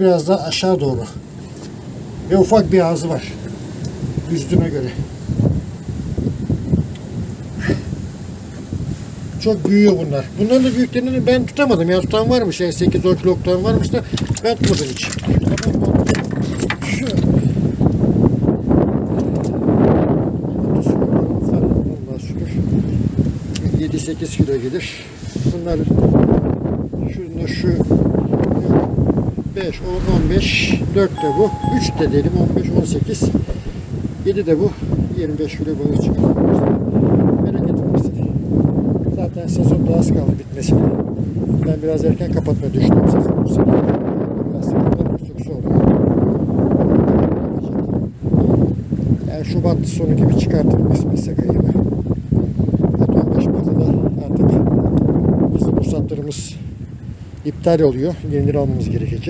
biraz daha aşağı doğru. Ve ufak bir ağzı var. Yüzdüğüne göre. Çok büyüyor bunlar. Bunların da büyüklerini ben tutamadım. Ya tutan varmış. Yani 8-10 kilo tutan varmış da ben tutmadım hiç. Şu. Allah'a şükür. 7-8 kilo gelir. Bunlar şunda şu 5, 10, 15, 4 de bu, 3 de diyelim 15, 18, 7 de bu, 25 kilo balık çıkar. Merak etmesin. Zaten sezon da az kaldı bitmesine. Ben biraz erken kapatma düştüm sezon Şubat sonu gibi çıkartırım kısmetse kayını. Hatta 15 Mart'ta artık bizim ruhsatlarımız iptal oluyor. Yenileri almamız gerekiyor.